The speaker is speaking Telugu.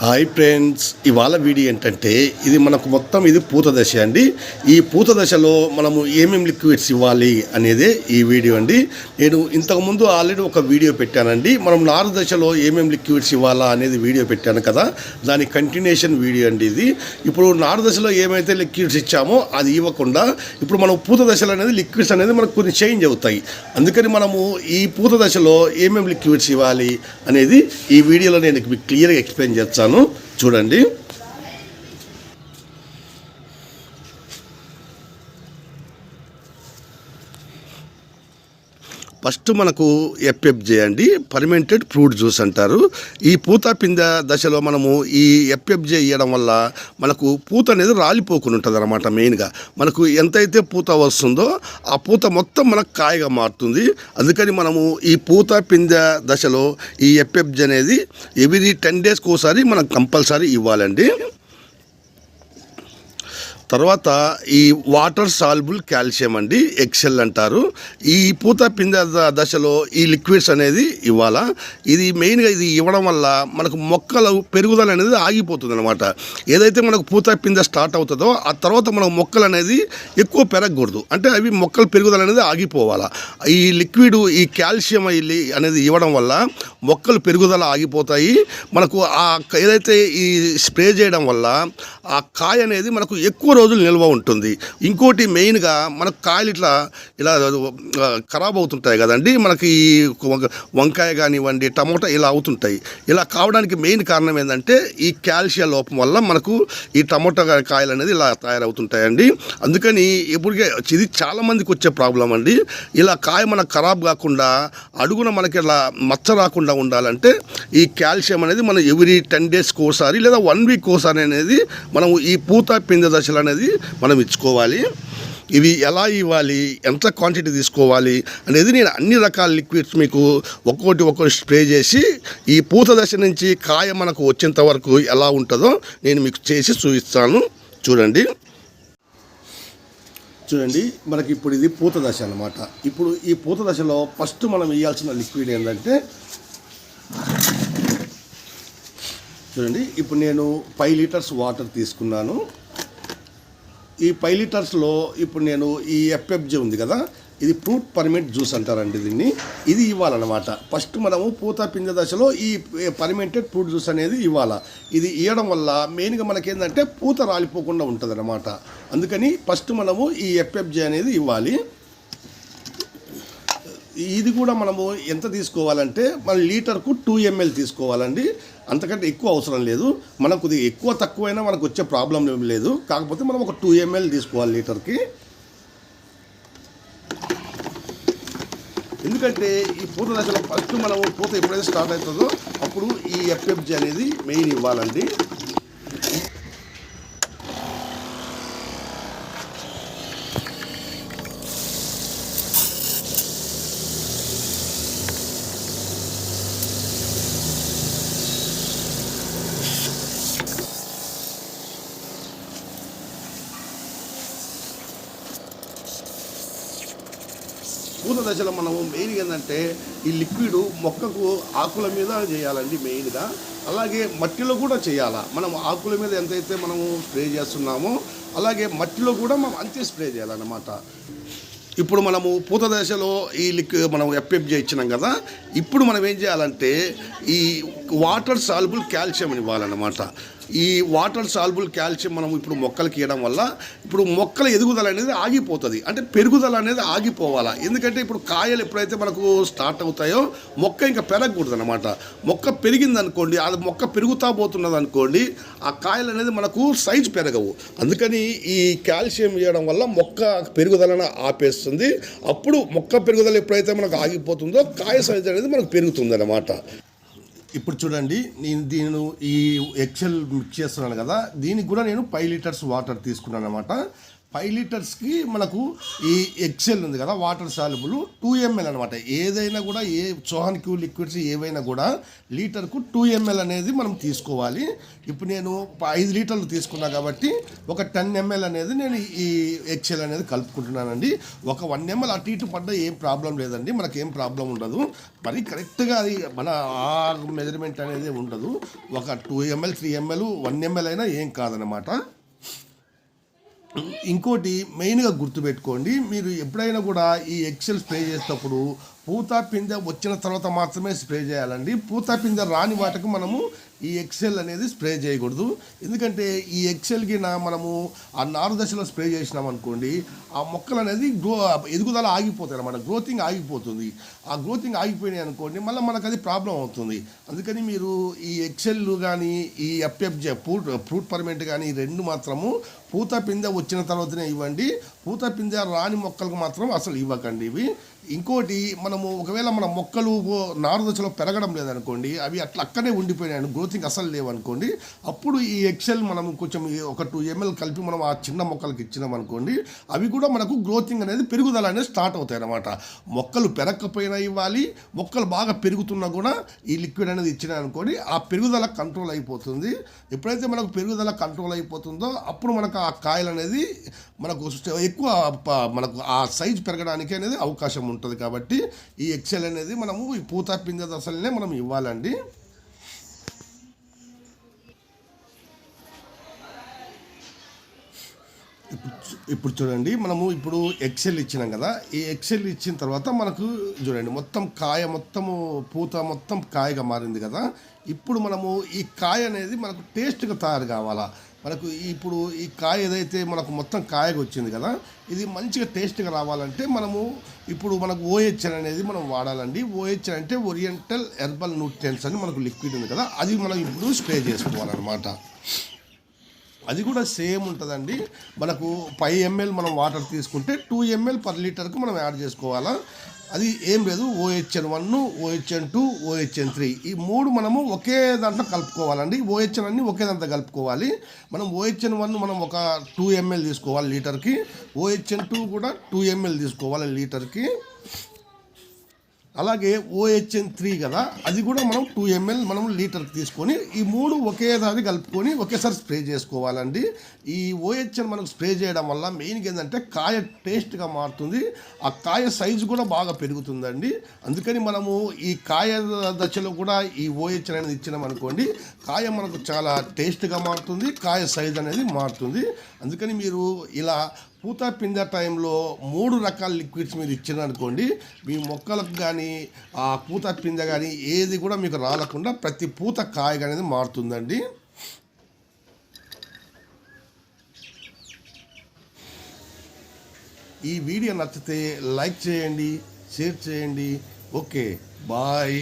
హాయ్ ఫ్రెండ్స్ ఇవాళ వీడియో ఏంటంటే ఇది మనకు మొత్తం ఇది పూత దశ అండి. ఈ పూత దశలో మనము ఏమేమి లిక్విడ్స్ ఇవ్వాలి అనేదే ఈ వీడియో అండి. నేను ఇంతకుముందు ఆల్రెడీ ఒక వీడియో పెట్టానండి. మనం నారు దశలో ఏమేమి లిక్విడ్స్ ఇవ్వాలా అనేది వీడియో పెట్టాను కదా. దాని కంటిన్యూషన్ వీడియో అండి ఇది. ఇప్పుడు నారు దశలో ఏమైతే లిక్విడ్స్ ఇచ్చామో అది ఇవ్వకుండా ఇప్పుడు మనం పూత దశలో అనేది లిక్విడ్స్ అనేది మనకు కొన్ని చేంజ్ అవుతాయి. అందుకని మనము ఈ పూత దశలో ఏమేమి లిక్విడ్స్ ఇవ్వాలి అనేది ఈ వీడియోలో నేను మీకు క్లియర్గా ఎక్స్ప్లెయిన్ చేస్తాను. చూడండి. ఫస్ట్ మనకు ఎఫ్ఎఫ్జే అండి పర్మెంటెడ్ ఫ్రూట్ జ్యూస్ అంటారు. ఈ పూత పింద దశలో మనము ఈ ఎఫ్ఎఫ్జే ఇవ్వడం వల్ల మనకు పూత అనేది రాలిపోకుండా ఉంటుంది అనమాట మెయిన్గా. మనకు ఎంతైతే పూత వస్తుందో ఆ పూత మొత్తం మనకు కాయగా మారుతుంది. అందుకని మనము ఈ పూత పింద దశలో ఈ ఎఫ్ఎఫ్జే అనేది ఎవ్రీ టెన్ డేస్కి ఒకసారి మనం కంపల్సరీ ఇవ్వాలండి. తర్వాత ఈ వాటర్ సాల్బుల్ కాల్షియం అండి ఎక్సెల్ అంటారు. ఈ పూత పింద దశలో ఈ లిక్విడ్స్ అనేది ఇవ్వాలా? ఇది మెయిన్గా ఇది ఇవ్వడం వల్ల మనకు మొక్కల పెరుగుదల అనేది ఆగిపోతుంది అనమాట ఏదైతే మనకు పూత పింద స్టార్ట్ అవుతుందో ఆ తర్వాత మనకు మొక్కలు అనేది ఎక్కువ పెరగకూడదు. అంటే అవి మొక్కల పెరుగుదల అనేది ఆగిపోవాలా. ఈ లిక్విడ్ ఈ కాల్షియం అనేది ఇవ్వడం వల్ల మొక్కలు పెరుగుదల ఆగిపోతాయి. మనకు ఆ క- ఏదైతే ఈ స్ప్రే చేయడం వల్ల ఆ కాయ అనేది మనకు ఎక్కువ రోజులు నిల్వ ఉంటుంది. ఇంకోటి మెయిన్గా మనకు కాయలు ఇట్లా ఇలా ఖరాబ్ అవుతుంటాయి కదండి. మనకి ఈ వంకాయ కానివ్వండి టమోటా ఇలా అవుతుంటాయి. ఇలా కావడానికి మెయిన్ కారణం ఏంటంటే ఈ కాల్షియం లోపం వల్ల మనకు ఈ టమోటా కాయలు అనేది ఇలా తయారవుతుంటాయండి. అందుకని ఇప్పటికే ఇది చాలా మందికి వచ్చే ప్రాబ్లం అండి. ఇలా కాయ మనకు ఖరాబ్ కాకుండా అడుగున మనకి ఇలా మచ్చ రాకుండా ఉండాలంటే ఈ కాల్షియం అనేది మనం ఎవ్రీ టెన్ డేస్కి ఒకసారి లేదా వన్ వీక్ ఒకసారి అనేది మనం ఈ పూత పిందె దశలు అనేది మనం ఇచ్చుకోవాలి. ఇవి ఎలా ఇవ్వాలి? ఎంత క్వాంటిటీ తీసుకోవాలి? అనేది నేను అన్ని రకాల లిక్విడ్స్ మీకు ఒక్కొక్కటి ఒక్కొక్కటి స్ప్రే చేసి ఈ పూత దశ నుంచి కాయ మనకు వచ్చేంత వరకు ఎలా ఉంటుందో నేను మీకు చేసి చూపిస్తాను. చూడండి. చూడండి మనకి ఇప్పుడు ఇది పూత దశ అన్నమాట. ఇప్పుడు ఈ పూత దశలో ఫస్ట్ మనం వేయాల్సిన లిక్విడ్ ఏంటంటే చూడండి ఇప్పుడు నేను ఫైవ్ లీటర్స్ వాటర్ తీసుకున్నాను. ఈ ఫైవ్ లీటర్స్లో ఇప్పుడు నేను ఈ ఎఫ్ఎఫ్జే ఉంది కదా ఇది ఫ్రూట్ పర్మెంట్ జ్యూస్ అంటారండి దీన్ని. ఇది ఇవ్వాలన్నమాట. ఫస్ట్ మనము పూత పింజ దశలో ఈ పర్మెంటెడ్ ఫ్రూట్ జ్యూస్ అనేది ఇవ్వాలా. ఇది ఇవ్వడం వల్ల మెయిన్గా మనకేంటంటే పూత రాలిపోకుండా ఉంటుంది అందుకని ఫస్ట్ మనము ఈ ఎఫ్ఎఫ్జే అనేది ఇవ్వాలి. ఇది కూడా మనము ఎంత తీసుకోవాలంటే మన లీటర్కు టూ ఎంఎల్ తీసుకోవాలండి. అంతకంటే ఎక్కువ అవసరం లేదు. మనకు ఇది ఎక్కువ తక్కువైనా మనకు వచ్చే ప్రాబ్లం ఏం లేదు. కాకపోతే మనం ఒక టూ ఎంఎల్ తీసుకోవాలి లీటర్కి. ఎందుకంటే ఈ పూత దశలో ఫస్ట్ మనం పూత ఎప్పుడైతే స్టార్ట్ అవుతుందో అప్పుడు ఈ ఎఫ్ఎఫ్జి అనేది మెయిన్ ఇవ్వాలండి. పూత దశలో మనము మెయిన్ ఏంటంటే ఈ లిక్విడ్ మొక్కకు ఆకుల మీద చేయాలండి మెయిన్గా అలాగే మట్టిలో కూడా చేయాలా. మనం ఆకుల మీద ఎంతైతే మనము స్ప్రే చేస్తున్నామో అలాగే మట్టిలో కూడా మనం అంతే స్ప్రే చేయాలన్నమాట. ఇప్పుడు మనము పూత దశలో ఈ లిక్ మనం ఎఫ్ఎఫ్జే ఇచ్చినాం కదా. ఇప్పుడు మనం ఏం చేయాలంటే ఈ వాటర్ సాల్బుల్ కాల్షియం ఇవ్వాలన్నమాట. ఈ వాటర్ సాల్బుల్ కాల్షియం మనం ఇప్పుడు మొక్కలకి ఇవ్వడం వల్ల ఇప్పుడు మొక్కల ఎదుగుదల అనేది ఆగిపోతుంది. అంటే పెరుగుదల అనేది ఆగిపోవాలా? ఎందుకంటే ఇప్పుడు కాయలు ఎప్పుడైతే మనకు స్టార్ట్ అవుతాయో మొక్క ఇంకా పెరగకూడదు అనమాట మొక్క పెరిగింది అనుకోండి అది మొక్క పెరుగుతా పోతున్నది అనుకోండి ఆ కాయలు అనేది మనకు సైజు పెరగవు. అందుకని ఈ కాల్షియం ఇవ్వడం వల్ల మొక్క పెరుగుదలను ఆపేస్తుంది. అప్పుడు మొక్క పెరుగుదల ఎప్పుడైతే మనకు ఆగిపోతుందో కాయ సైజు అనేది మనకు పెరుగుతుంది అనమాట ఇప్పుడు చూడండి నేను దీని ఈ ఎక్సెల్ మిక్స్ చేస్తున్నాను కదా దీనికి కూడా నేను ఫైవ్ లీటర్స్ వాటర్ తీసుకున్నాను అనమాట ఫైవ్ లీటర్స్కి మనకు ఈ ఎక్సెల్ ఉంది కదా వాటర్ సాల్యుబుల్ టూ ఎంఎల్ అనమాట ఏదైనా కూడా ఏ చోహాన్ క్యూ లిక్విడ్స్ ఏవైనా కూడా లీటర్కు టూ ఎంఎల్ అనేది మనం తీసుకోవాలి. ఇప్పుడు నేను ఐదు లీటర్లు తీసుకున్నా కాబట్టి ఒక టెన్ ఎంఎల్ అనేది నేను ఈ ఎక్సెల్ అనేది కలుపుకుంటున్నానండి. ఒక వన్ ఎంఎల్ అటు ఇటు పడ్డ ఏం ప్రాబ్లం లేదండి. మనకి ఏం ప్రాబ్లం ఉండదు. మరి కరెక్ట్గా అది మన ఆ మెజర్మెంట్ అనేది ఉండదు. ఒక two ml three ml one ml అయినా ఏం కాదనమాట ఇంకోటి మెయిన్గా గుర్తుపెట్టుకోండి మీరు ఎప్పుడైనా కూడా ఈ ఎక్సెల్ స్ప్రే చేసేటప్పుడు పూత పిందె వచ్చిన తర్వాత మాత్రమే స్ప్రే చేయాలండి. పూత పిందె రాని వాటికి మనము ఈ ఎక్సెల్ అనేది స్ప్రే చేయకూడదు. ఎందుకంటే ఈ ఎక్సెల్కి నా మనము ఆ నారు దశలో స్ప్రే చేసినాం అనుకోండి ఆ మొక్కలు అనేది గ్రో ఎదుగుదల ఆగిపోతాయి అన్నమాట. గ్రోతింగ్ ఆగిపోతుంది. ఆ గ్రోతింగ్ ఆగిపోయినాయి అనుకోండి మళ్ళీ మనకు అది ప్రాబ్లం అవుతుంది. అందుకని మీరు ఈ ఎక్సెల్ కానీ ఈ ఎఫ్ఎఫ్జే ఫ్రూట్ ఫ్రూట్ పర్మెంట్ కానీ రెండు మాత్రము పూత పిందె వచ్చిన తర్వాతనే ఇవ్వండి. పూత పిందె రాని మొక్కలకు మాత్రం అసలు ఇవ్వకండి ఇవి. ఇంకోటి మనము ఒకవేళ మన మొక్కలు నారు దశలో పెరగడం లేదనుకోండి అవి అట్లా అక్కడే ఉండిపోయినాయి గ్రోతింగ్ అసలు లేవనుకోండి అప్పుడు ఈ ఎక్సెల్ మనం కొంచెం ఒక టూ ఎంఎల్ కలిపి మనం ఆ చిన్న మొక్కలకి ఇచ్చినాం అనుకోండి అవి కూడా మనకు గ్రోతింగ్ అనేది పెరుగుదల అనేది స్టార్ట్ అవుతాయి అన్నమాట. మొక్కలు పెరగకపోయినా ఇవ్వాలి మొక్కలు బాగా పెరుగుతున్నా కూడా ఈ లిక్విడ్ అనేది ఇచ్చినా అనుకోండి ఆ పెరుగుదల కంట్రోల్ అయిపోతుంది. ఎప్పుడైతే మనకు పెరుగుదల కంట్రోల్ అయిపోతుందో అప్పుడు మనకు ఆ కాయలు అనేది మనకు ఎక్కువ మనకు ఆ సైజ్ పెరగడానికి అనేది అవకాశం ఉంటుంది కాబట్టి ఈ ఎక్సెల్ అనేది మనము ఈ పూత పింజ దశలనే మనం ఇవ్వాలండి. ఇప్పుడు ఇప్పుడు చూడండి మనము ఇప్పుడు ఎక్సెల్ ఇచ్చినాం కదా ఈ ఎక్సెల్ ఇచ్చిన తర్వాత మనకు చూడండి మొత్తం కాయ మొత్తము పూత మొత్తం కాయగా మారింది కదా. ఇప్పుడు మనము ఈ కాయ అనేది మనకు టేస్ట్గా తయారు కావాలా? మనకు ఇప్పుడు ఈ కాయ ఏదైతే మనకు మొత్తం కాయకు వచ్చింది కదా ఇది మంచిగా టేస్ట్గా రావాలంటే మనము ఇప్పుడు మనకు ఓహెచ్ఎన్ అనేది మనం వాడాలండి. ఓహెచ్ఎన్ అంటే ఓరియంటల్ హెర్బల్ న్యూట్రియన్స్ అని మనకు లిక్విడ్ ఉంది కదా అది మనం ఇప్పుడు స్ప్రే చేసుకోవాలన్నమాట. అది కూడా సేమ్ ఉంటుందండి. మనకు ఫైవ్ ఎంఎల్ మనం వాటర్ తీసుకుంటే టూ ఎంఎల్ పర్ లీటర్కి మనం యాడ్ చేసుకోవాలా. అది ఏం లేదు OHN one OHN two OHN three. ఈ మూడు మనము ఒకే దాంట్లో కలుపుకోవాలండి. ఓహెచ్ఎన్ అన్ని ఒకే దాంట్లో కలుపుకోవాలి. మనం ఓహెచ్ఎన్ వన్ మనం ఒక టూ ఎంఎల్ తీసుకోవాలి లీటర్కి. ఓహెచ్ఎన్ టూ కూడా టూ ఎంఎల్ తీసుకోవాలి లీటర్కి. అలాగే ఓహెచ్ఎన్ త్రీ కదా అది కూడా మనం టూ ఎంఎల్ మనం లీటర్కి తీసుకొని ఈ మూడు ఒకేసారి కలుపుకొని ఒకేసారి స్ప్రే చేసుకోవాలండి. ఈ ఓహెచ్ఎన్ మనకు స్ప్రే చేయడం వల్ల మెయిన్గా ఏంటంటే కాయ టేస్ట్గా మారుతుంది. ఆ కాయ సైజు కూడా బాగా పెరుగుతుందండి. అందుకని మనము ఈ కాయ దశలో కూడా ఈ ఓహెచ్ఎన్ అనేది ఇచ్చినాం అనుకోండి కాయ మనకు చాలా టేస్ట్గా మారుతుంది కాయ సైజ్ అనేది మారుతుంది. అందుకని మీరు ఇలా పూత పింద టైంలో మూడు రకాల లిక్విడ్స్ మీరు ఇచ్చారనుకోండి మీ మొక్కలకు కానీ ఆ పూత పింద కానీ ఏది కూడా మీకు రాలకుండా ప్రతి పూత కాయ అనేది మారుతుందండి. ఈ వీడియో నచ్చితే లైక్ చేయండి షేర్ చేయండి. Okay bye.